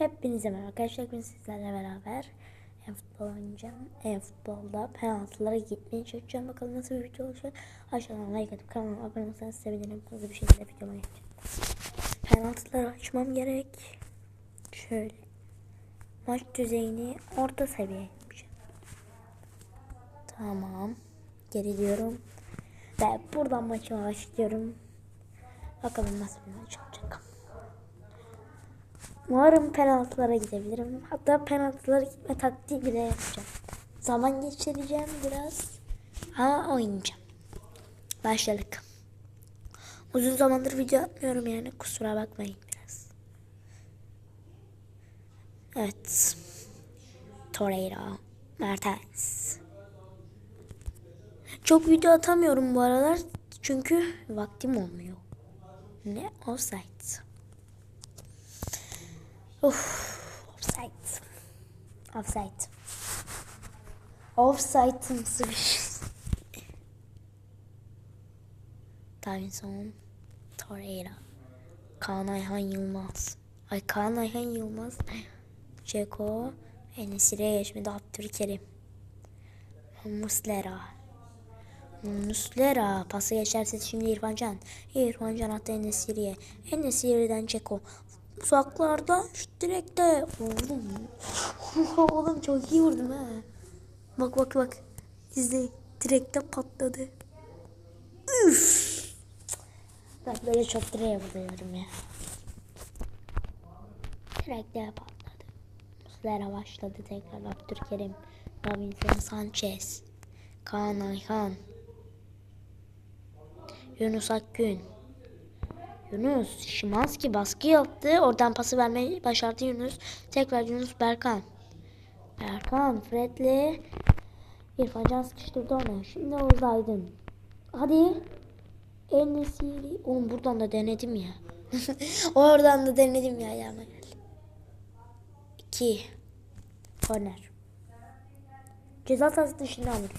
Hepinize merhaba arkadaşlar. Bugün sizlerle beraber e-futbol oynayacağım. E-futbolda penaltılara gitmeye çalışacağım. Bakalım nasıl bir video olacak. Aşağıdan like atıp kanalıma abone olursanız sevinirim. Hızlı bir şekilde videoma geçeceğim. Penaltıları açmam gerek. Şöyle. Maç düzeyini orta seviye yapacağım. Tamam. Geri diyorum. Ve buradan maçıma başlıyorum. Bakalım nasıl bir maç olacak. Umarım penaltılara gidebilirim. Hatta penaltılara gitme taktiği bile yapacağım. Zaman geçireceğim biraz. Ama oynayacağım. Başladık. Uzun zamandır video atmıyorum yani kusura bakmayın biraz. Evet. Torreira. Mertens. Çok video atamıyorum bu aralar. Çünkü vaktim olmuyor. Ne? Offside. Uf, offside. Offside. Offside'ımsı bir şey. Davinson Torreira. Kaan Ayhan Yılmaz. Ay Kaan Ayhan Yılmaz. Ceko. Enesir'e geçmedi. Abdülkerim. Muslera. Muslera. Pası geçerse şimdi İrfan Can. İrfan Can attı Enesir'e. Enesir'den Ceko. Uzaklarda şu direkte. Oğlum. Oğlum çok iyi vurdum ha. Bak bak bak. İzle. Direkte patladı. Üf. Ben böyle çok direğe vuruyorum ya. Direkte patladı. Muslera başladı tekrar Abdülkerim. Davinson Sanchez. Kaan Ayhan. Yunus Akgün. Yunus Şimanski baskı yaptı. Oradan pası vermeyi başardı Yunus. Tekrar Yunus Berkan. Berkan Fred'le İrfan Can sıkıştırdı onu. Şimdi Oğuz Aydın. Hadi. Enesiri. Oğlum buradan da denedim ya. Oradan da denedim ya ayağıma geldi. 2. Korner. Ceza sahası dışından vuruyor.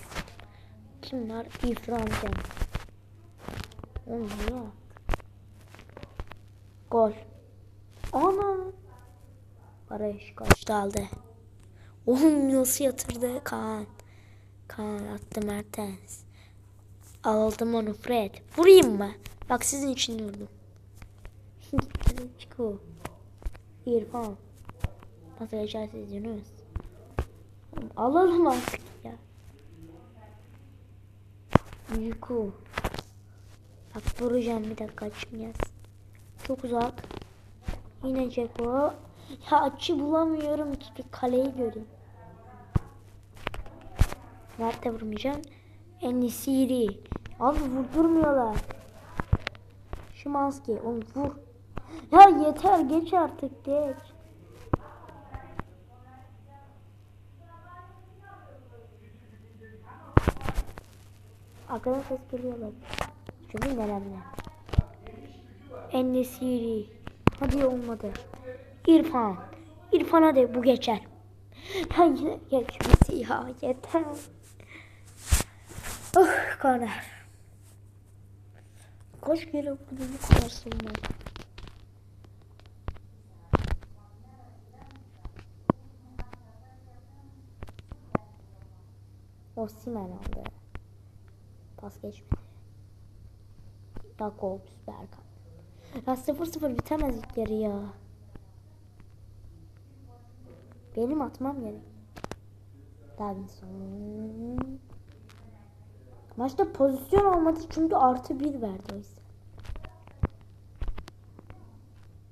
Kim var? İrfan Can. Oğlum ya? Gol. Ana. Barış kaçtı aldı. Oğlum nasıl yatırdı Kaan. Kaan attı Mertens. Aldım onu Fred. Vurayım mı? Bak sizin için vurdum. Çıkıyor. İrfan. Nasıl geçersiniz Yunus? Alalım artık ya. Yuku. Bak vuracağım bir dakika açmayacağız. Çok uzak. Yine Ceko. Ya açı bulamıyorum ki bir kaleyi göreyim. Nerede vurmayacağım? Enisiri. Abi vurdurmuyorlar. Şimanski. Oğlum vur. Ya yeter geç artık geç. Arkadan ses geliyorlar. Çünkü önemli. Enesiri. Hadi olmadı. İrfan. İrfan hadi bu geçer. Ya yine geçmesi ya yeter. Oh korner. Kaç kere vurdum bu kadar. Osimhen aldı. Pas geçmedi. Jakobs Berkan. Ya 0-0 bitemez ilk yarı ya. Benim atmam gerek. Davinson. Maçta pozisyon olmadı çünkü artı bir verdi o yüzden.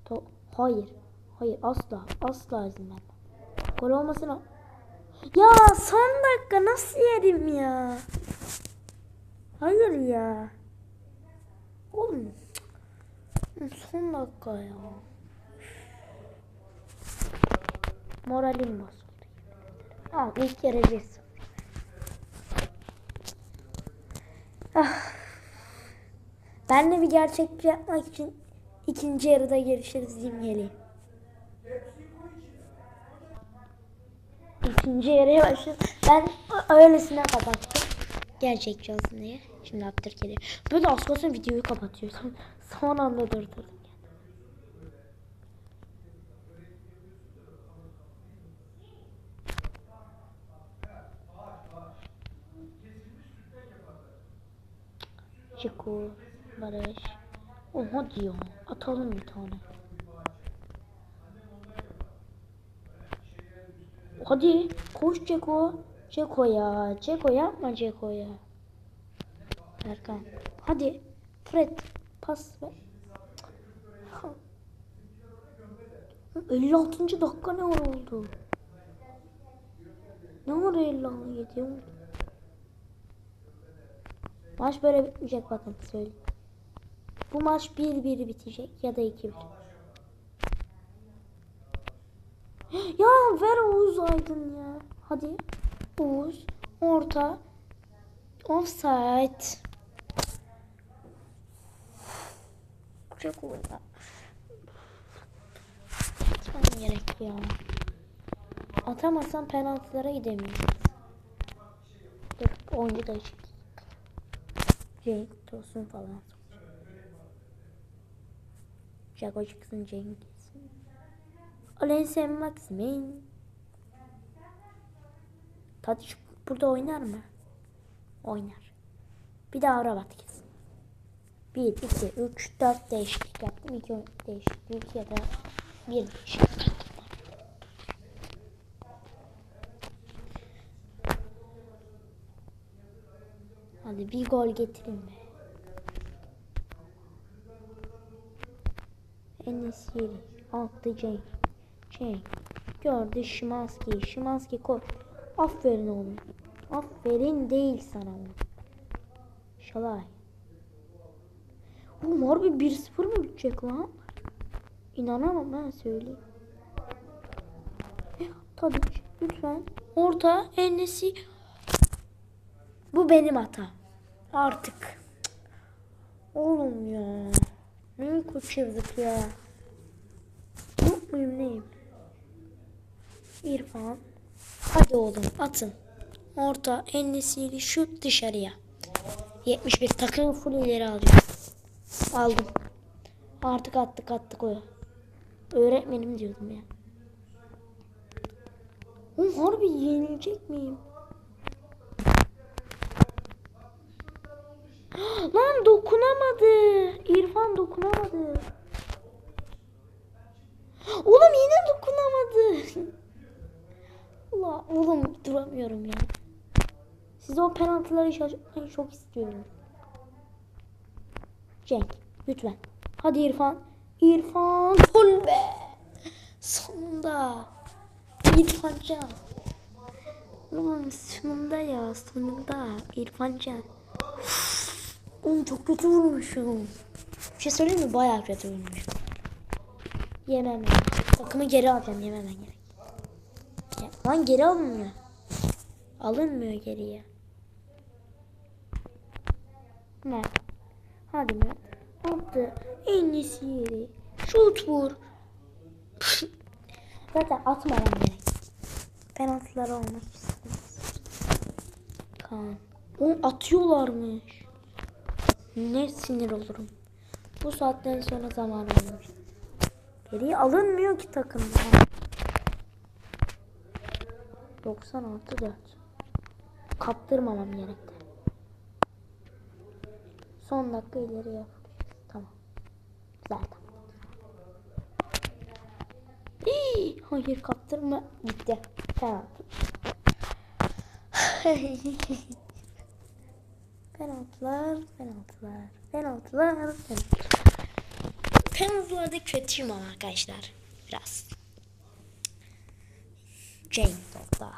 To hayır. Hayır asla. Asla izin vermem. Gol olmasına. Ya son dakika nasıl yedim ya? Hayır ya. Olmuyor. 10 dakika ya. Moralim bozuldu. Al ilk kere bir ah. Ben de bir gerçekçi yapmak için ikinci yarıda görüşürüz diyeyim geleyim. İkinci yarıya başladım. Ben öylesine kapattım. Gerçekçi olsun diye. Şimdi Abdülkerim. Böyle az kalsın videoyu kapatıyorsun. Son anda durdurdum. Çiko, Barış. O hadi ya. Atalım bir tane. Hadi koş Ceko. Ceko ya. Ceko yapma Ceko ya. Erkan. Hadi. Fred. Pas ver. 56. dakika ne oldu? Ne ara 57 oldu? Maç böyle bitmeyecek bakın söyleyeyim. Bu maç 1-1 bitecek ya da 2-1. Ya ver Oğuz Aydın ya. Hadi. Oğuz. Orta. Offside. Çok oyna. Atmam gerek ya. Atamazsam penaltılara gidemiyoruz. Dur oyuncu değişik. Cenk Tosun falan. Jago çıksın Cenk gitsin. Alensen Maximin. Tadiç burada oynar mı? Oynar. Bir daha Rabat kesin. 1, 2, 3, 4 değişiklik yaptım. 2 değişiklik ya da 1 değişiklik. Hadi bir gol getirin be. Enesiri attı Cenk. Cenk gördü Şimanski. Şimanski koy. Aferin oğlum. Aferin değil sana oğlum. Şalay. Oğlum harbi 1-0 mı bitecek lan? İnanamam ben söyleyeyim. Tabii lütfen. Orta Enes'i. Bu benim hatam. Artık. Oğlum ya. Ne kaçırdık ya. Yok muyum neyim? İrfan. Hadi oğlum atın. Orta Enesiri şut dışarıya. 71 takım full ileri alacağım. Aldım. Artık attık attık o. Öğretmenim diyordum ya. Oğlum harbi yenilecek miyim? Lan dokunamadı. İrfan dokunamadı. Oğlum yine dokunamadı. Allah oğlum duramıyorum ya. Size o penaltıları şaşırtmayı çok istiyorum. Cenk lütfen. Hadi İrfan. İrfan. Gol be. Sonunda. İrfan Can. Ulan sonunda ya sonunda. İrfan Can. Oğlum çok kötü vurmuşum. Bir şey söyleyeyim mi? Bayağı kötü vurmuşum. Yemem. Takımı geri alacağım. Yememen gerek. Ya, lan geri alınmıyor. Alınmıyor geriye. Mert. Hadi Mert. Attı. En iyisi yeri. Şut vur. Zaten atmamam gerek. Penaltıları olmak istemez. Kaan. Oğlum atıyorlarmış. Ne sinir olurum. Bu saatten sonra zaman olmuş. Geriye alınmıyor ki takımdan. 96 4. Kaptırmamam gerekti. Son dakika ileri yapacağız. Tamam. Zaten. İyi, hayır kaptırma. Gitti. Tamam. penaltılar, penaltılar, penaltılar, penaltılar. Penaltılarda kötüyüm ama arkadaşlar. Biraz. Jane topta.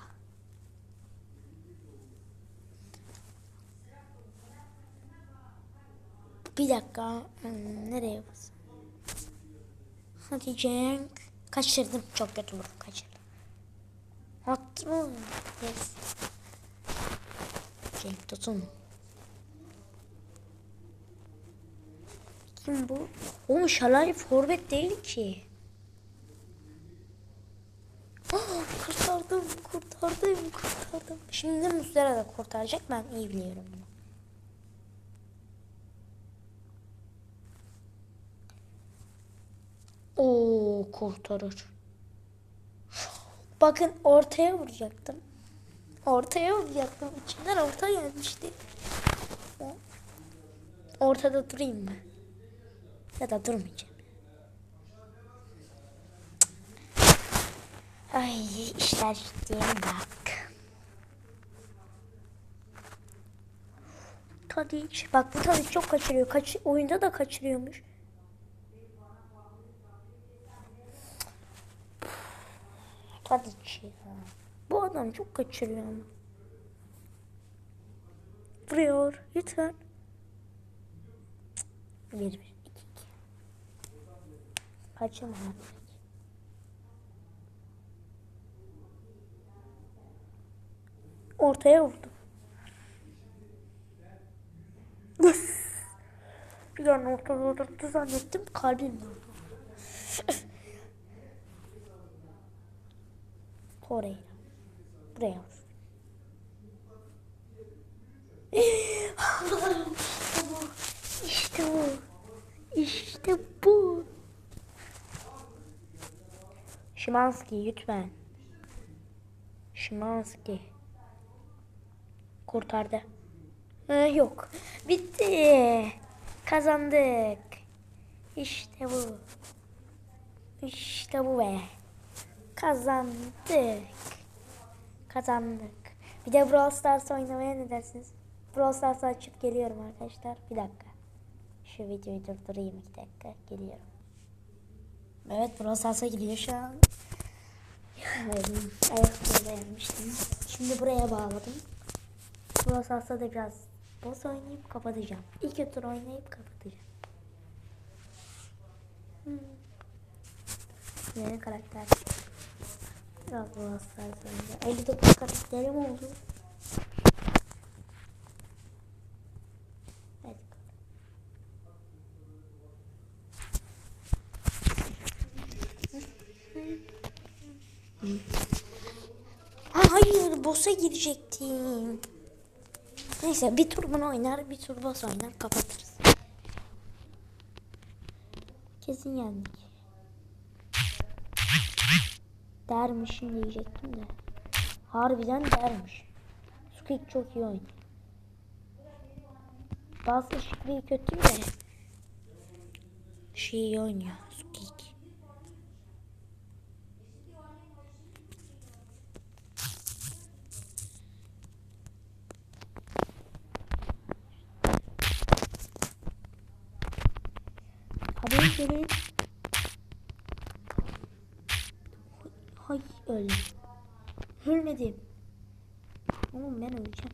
Bir dakika. Hmm, nereye basın? Hadi Cenk. Kaçırdım. Çok kötü vurdum. Kaçırdım. Attım. Yes. Cenk tutun. Kim bu? Oğlum Şalay forvet değil ki. Ah, kurtardım, kurtardım, kurtardım. Şimdi Muslera da kurtaracak. Ben iyi biliyorum bunu. Oo kurtarır. Bakın ortaya vuracaktım. Ortaya vuracaktım. İçinden orta gelmişti. Ortada durayım mı? Ya da durmayacağım. Ay işler ciddiye bak. Tadiç. Bak bu Tadiç çok kaçırıyor. Kaç, oyunda da kaçırıyormuş. Tadiç. Bu adam çok kaçırıyor ama. Vuruyor. Lütfen. Bir, bir. Artık. Ortaya vurdum. Bir an ortada vurdum zannettim. Kalbim durdu. Oraya. Buraya vur. İşte bu. İşte bu. Şimanski lütfen. Şimanski. Kurtardı. Ha, yok. Bitti. Kazandık. İşte bu. İşte bu be. Kazandık. Kazandık. Bir de Brawl Stars oynamaya ne dersiniz? Brawl Stars'ı açıp geliyorum arkadaşlar. Bir dakika. Şu videoyu durdurayım iki dakika. Geliyorum. Evet Brawl Stars'a gidiyor şu an. Ayakta dayanmıştım. Şimdi buraya bağladım. Brawl Stars'ta da biraz boss oynayıp kapatacağım. İki tur oynayıp kapatacağım. Hmm. Yeni karakter. Biraz Stars oynayacağım. 59 karakterim oldu. Ha, hayır boss'a girecektim. Neyse bir tur bunu oynar bir tur boss oynar kapatırız. Kesin yendik. Dermişim diyecektim de. Harbiden dermiş. Squeak çok iyi oynuyor. Bazı Squeak kötü de. Şey oynuyor Squeak. Gelin. Hay öldüm. Ölmedim. Oğlum ben öleceğim.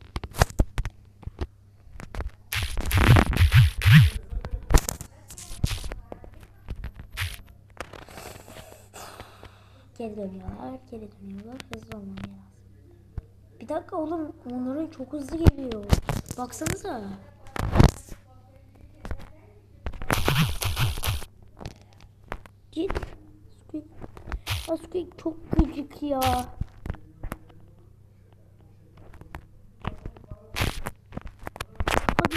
Geri dönüyorlar, geri dönüyorlar. Hızlı olmam lazım. Bir dakika oğlum, onların çok hızlı geliyor. Baksanıza. Git. Squeak. Squeak çok gıcık ya. Hadi.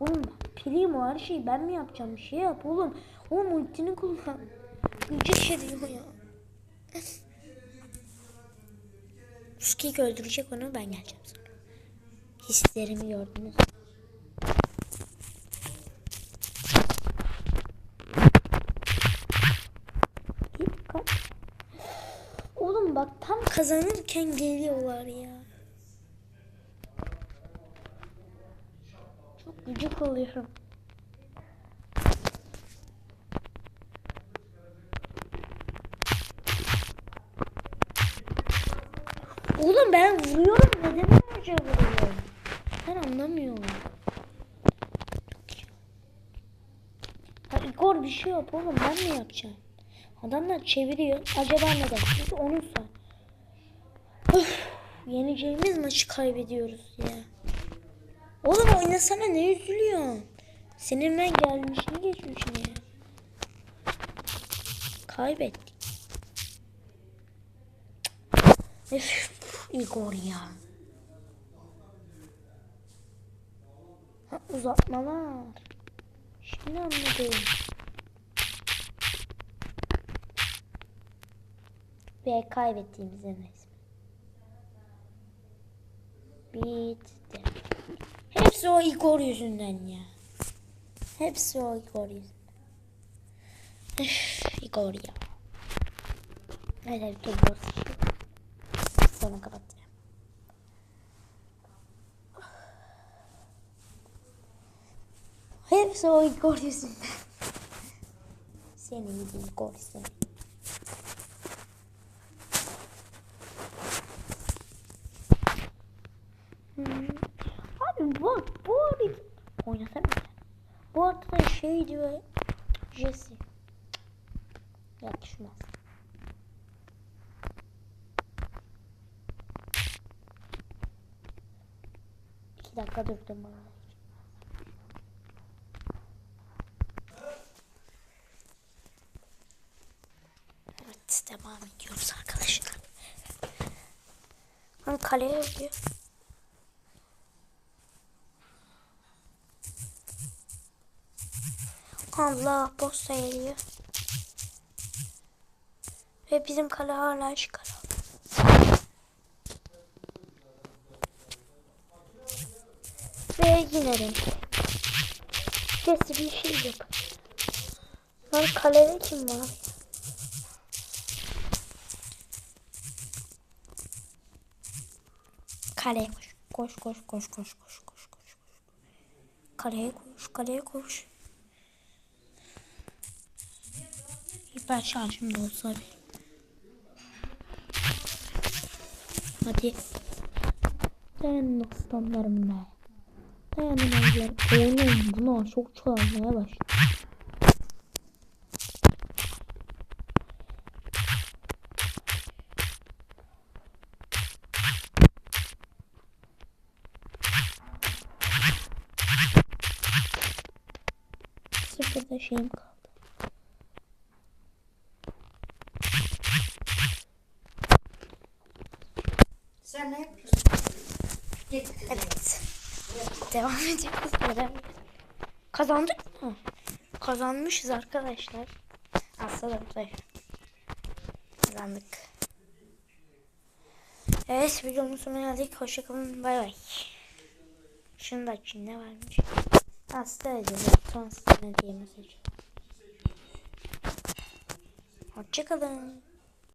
Oğlum Primo her şeyi ben mi yapacağım? Bir şey yap oğlum. Oğlum ultini kullan. Gıcık ediyor ya. Squeak öldürecek onu ben geleceğim sonra. Hislerimi gördünüz. Git kaç. Oğlum bak tam kazanırken geliyorlar ya. Çok gıcık oluyorum. Oğlum ben vuruyorum neden önce vuruyorum? Ben anlamıyorum. Ha Igor bir şey yap oğlum ben mi yapacağım? Adamlar çeviriyor. Acaba ne dersiniz? Onu sor. Öf, yeneceğimiz maçı kaybediyoruz ya. Oğlum oynasana ne üzülüyorsun? Senin ben gelmişini geçmişini ya. Kaybettik. Üf, Igor ya. Ha, uzatmalar. Şimdi anladım. Ve kaybettiğimizin resmi. Bitti. Hepsi o Igor yüzünden ya. Hepsi o Igor yüzünden. Üf, Igor ya. Neyse bir tur boss. Sonra kapatacağım. Hepsi o Igor yüzünden. Seni gidi Igor seni. Hmm. Abi bak bu arada oynasana. Bu arada da şey diyor Jesse. Yakışmaz. İki dakika durdum bana. Evet devam ediyoruz arkadaşlar. Hani kaleye gidiyor. Allah posta geliyor. Ve bizim kale hala çıkar. Ve yine renk. Sesi bir şey yok. Lan kalede kim var? Kaleye koş. Koş koş koş koş koş koş koş. Kaleye koş, kaleye koş. Hiper şarjım da olsa bir. Hadi. Dayanın aslanlarım be. Dayanın aslanlarım. Oğlum bunlar çok çoğalmaya başladı. Sıfırda şeyim kaldı. Sen ne yapıyorsun? Evet. Devam ediyoruz. Devam. Kazandık mı? Kazanmışız arkadaşlar. Aslında buradayım. Kazandık. Evet videonun sonuna geldik. Hoşçakalın. Bay bay. Şunu da açayım. Ne varmış? Hasta ediyorum. Son ne diye mesaj. Hoşçakalın.